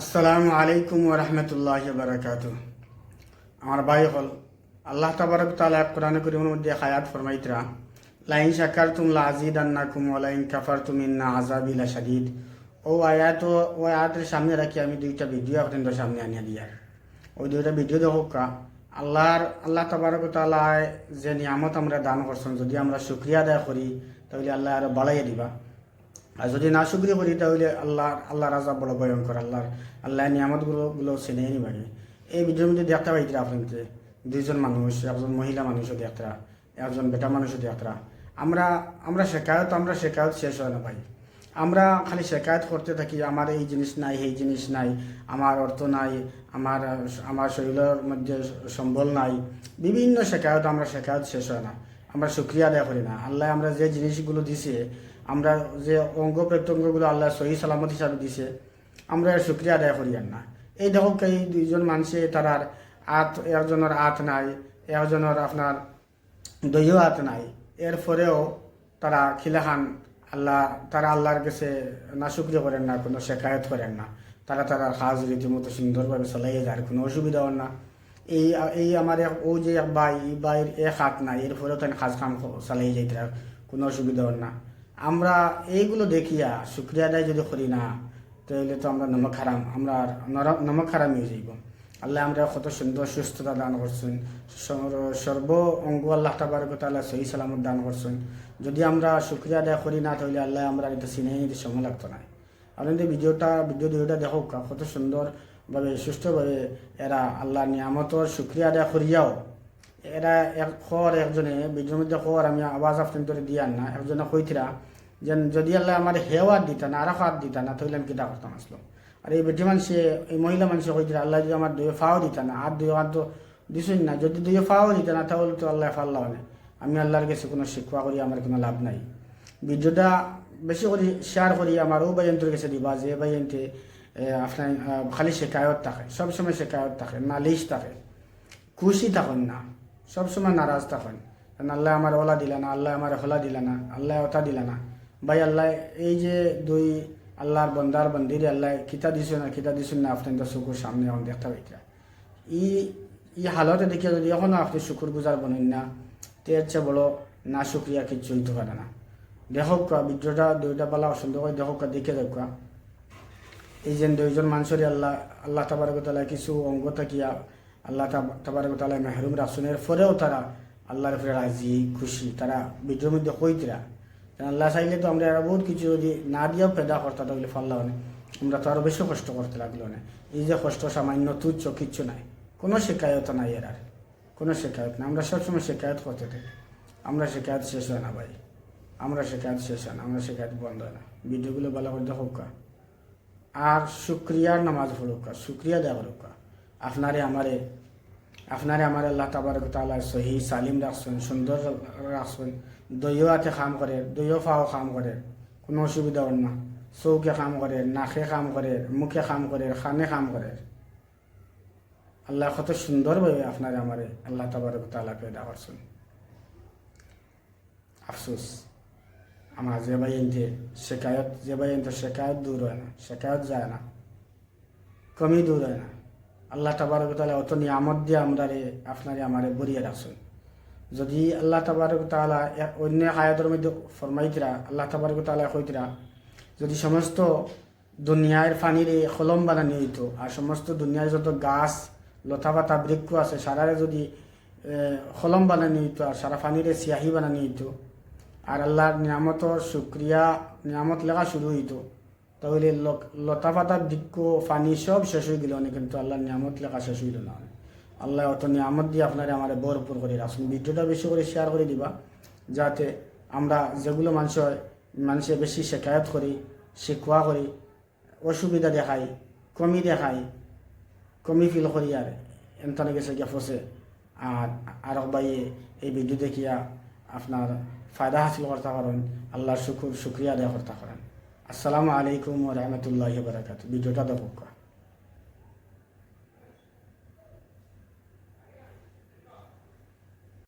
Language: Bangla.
আসসালামু আলাইকুম ওরহমতুল্লাহ বারকাত আমার ভাই হল আল্লাহ তাবারক তালা কোরআন করিমের মধ্যে হায়াত ফরমাইতরা, লাইন শাকার তুম লাজিদ আন্নাকুম ওলাইন কাফার তুম ইন্না আজাবিলা শাদিদ ও আয়াত, ও আয়াতের সামনে রাখি আমি দুইটা ভিডিও আপনাদের সামনে আনিয়া দিয়ার ওই দুইটা ভিডিও দেখুক আল্লাহর, আল্লাহ তাবারক তালায় যে নিয়ামত আমরা দান করছেন, যদি আমরা শুক্রিয়া আদায় করি, তাহলে আল্লাহ আরও বাড়াইয়া দিবা। আর যদি না শুক্রিয়া করি, তাহলে আল্লাহ আল্লাহ রাজা বড় ভয়ঙ্কর, আল্লাহর আল্লাহ নিয়ামতগুলো, গুলো চিনে নিবাগে এই ভিডিওর মধ্যে দেখতে পাইতরা আপনাকে দুইজন মানুষ, একজন মহিলা মানুষও দেখতরা একজন বেটা মানুষও দেখতরা আমরা আমরা শেখায়ত আমরা শেখায়ত শেষ হয় না ভাই। আমরা খালি শেখায়ত করতে থাকি, আমার এই জিনিস নাই এই জিনিস নাই, আমার অর্থ নাই, আমার আমার শরীরের মধ্যে সম্বল নাই। বিভিন্ন শেখায়ত, আমরা শেখায়ত শেষ হয় না। আমরা শুক্রিয়া আদায় করি না। আল্লাহ আমরা যে জিনিসগুলো দিছে আমরা যে অঙ্গ প্রত্যঙ্গগুলো আল্লাহ সহি সালামত হিসাবে দিছে, আমরা এর শুক্রিয়া আদায় করি আর না। এই দেখো এই দুইজন মানুষে তারার আত, একজনের আত নাই, একজনের আপনার দইও হাত নাই। এরপরেও তারা খিলাখান আল্লাহ, তারা আল্লাহর কাছে না শুক্রিয়া করেন না, কোনো শেখায়ত করেন না। তারা তারা কাজ রীতিমতো সুন্দরভাবে চালাইয়ে যায় কোনো অসুবিধাও না। এই এই আমার এক, ও যে এই ভাইয়ের এক হাত নাই, এর ফলেও তাই কাজ কাম চালিয়ে যাইতে কোনো অসুবিধা হয় না। আমরা এইগুলো দেখিয়া শুক্রিয়া আদায় যদি করি না, তাহলে তো আমরা নমক হারাম, আমরা নমক হারাম হয়ে যাইব। আল্লাহ আমরা কত সুন্দর সুস্থতা দান করছেন সর্ব অঙ্গ আল্লাহ তাবারক তাআলা সহি সালামত দান করছেন। যদি আমরা শুক্রিয়া আদায় করি না, তাহলে আল্লাহ আমরা এটা চিনে নিতে সময় লাগতো না। আপনাদের ভিডিওটা, ভিডিও ভিডিওটা দেখো, কত সুন্দরভাবে সুস্থভাবে এরা আল্লাহ নিয়ামতর শুক্রিয়া আদায় করিয়াও এরা এক খর একজনে ভিডিওর মধ্যে খর, আমি আওয়াজ আপনাদের দিয়ার না। একজনে কইছিলা যে যদি আল্লাহ আমার হেওয়ার দিতা না আর হাত দিতা না, তাহলে আমি কিতা করতাম আসলো আর এই বেটি মানুষে এই মহিলা মানুষে কইছিলা আল্লাহ যদি আমার দুই ফাও দিতা না, আর দুই হাত তো দিছুন না, যদি দুই ফাও দিতা না, তাহলে তো আল্লাহ ফাল্লাহ মানে আমি আল্লাহর কাছে কোনো শিক্ষা করি, আমার কোনো লাভ নাই। ভিডিওটা বেশি করে শেয়ার করি, আমার ও বাইয়ন্তের কাছে দিবা, যে বাইয়ন্তে আপনার খালি শেখায়ত থাকে, সবসময় শেখায়ত থাকে নালিশ থাকে, খুশি থাকুন না। সবসময় নারাজ থাকুন কারণ আল্লাহ আমার ওলা দিলা না, আল্লাহ আমার হলা দিলা না, আল্লাহ ওটা দিলা না। ভাই, আল্লাহ, এই যে দুই আল্লাহর বন্দার বন্দির আল্লাহ কিতা দিছো না কিতা দিছো না আপনার চকুর সামনে এখন দেখতে পাইতা ই ই হালতে দেখে যদি এখনও আপনি শুকুর গুজার বনেন না তো চেয়ে বড় না শুক্রিয়া কিচ্ছু হইতে পারে না। দেখো ভিডিওটা দুইটা পালা সুন্দর করে দেখো দেখে দেখ এই যে দুইজন মানুষের আল্লাহ আল্লাহ তাবারকতালা কিছু অঙ্গ থাকিয়া আল্লাহ তাবারকতালা মেহরুম রাসুনের পরেও তারা আল্লাহর ফেরে রাজি, খুশি, তারা ভিডিওর মধ্যে কইতরা আল্লাহ চাইলে তো আমরা বহুত কিছু যদি না দিয়েও পেদা করতাম তাহলে ফাল্লা মানে আমরা তো আরও বেশি কষ্ট করতে লাগল না এই যে কষ্ট, সামান্য তুচ্ছ কিচ্ছু নাই। কোনো শেখায়ত নাই এর আর। কোনো শেখায়ত নাই। আমরা সবসময় শেখায়ত করতে থাকি। আমরা শেখায়ত শেষ হয় না ভাই। আমরা শেখায়ত শেষ হয় না। আমরা শেখায়ত বন্ধ হয় না। ভিডিওগুলো ভালো করে দেখো আর শুক্রিয়ার নামাজ পড়ুকা শুক্রিয়া দেওয়া পড়ুকা আপনারে আমারে, আপনারে আমার আল্লাহ তাবারক তাআলা সহি, সালিম রাখছেন, সুন্দর রাখছেন দইও হাতে কাম করে দইও ফাও কাম করে, কোনো অসুবিধা হয় না। চৌকে কাম করে, নাকে কাম করে, মুখে কাম করে খানে কাম করে। আল্লাহ কত সুন্দরভাবে আপনারে আমারে আল্লাহ তাবারক তাআলা পেদা করছেন। আফসোস, আমার যে বাইনতে শেখায়ত, যে বাইনতে শেখায়ত দূর হয় না, শেখায়ত যায় না, কমই দূর হয় না। আল্লাহ তাবারক তালা অত নিয়ামত দিয়ে আমরা রে আপনারে আমারে বরিয়ে রাখছেন। যদি আল্লাহ তাবারক তালা এক- অন্য হায়াতের মধ্যে ফরমাইতরা, আল্লাহ তাবারক তালা কইতরা, যদি সমস্ত দুনিয়ার ফানিরে কলম বানানি হইতো আর সমস্ত দুনিয়ার যত গাছ, লতা পাতা, বৃক্ষ আছে, সারারে যদি কলম বানানি হইতো আর সারা ফানিরে সিয়াহি বানানি হইতো, আর আল্লাহর নিয়ামতর শুক্রিয়া, নিয়ামত লেখা শুরু হইতো তাহলে লতা পাতা বৃক্ষ ফানি সব শেষ হয়ে গেল না কিন্তু আল্লাহর নিয়ামত লেখা শেষ হইল না। আল্লাহ অত নিয়ামত দিয়ে আপনারা আমার ভরপুর করে রাখুন ভিডিওটা বেশি করে শেয়ার করে দিবা, যাতে আমরা যেগুলো মানুষ মানুষে বেশি শেখায়ত করি শিখোয়া করি, অসুবিধা দেখাই, কমি দেখাই, কমি ফিল করি আর এমতানে গেছে গিয়া ফসে। আর আর বাইয়ে এই ভিডিও দেখিয়া আপনার ফায়দা হাসিল করতে পারেন, আল্লাহর শুকুর, শুক্রিয়া আদায় করতে পারেন। আসসালামু আলাইকুম রহমতুল্লাহ বারাকাত ভিডিওটা দেখুক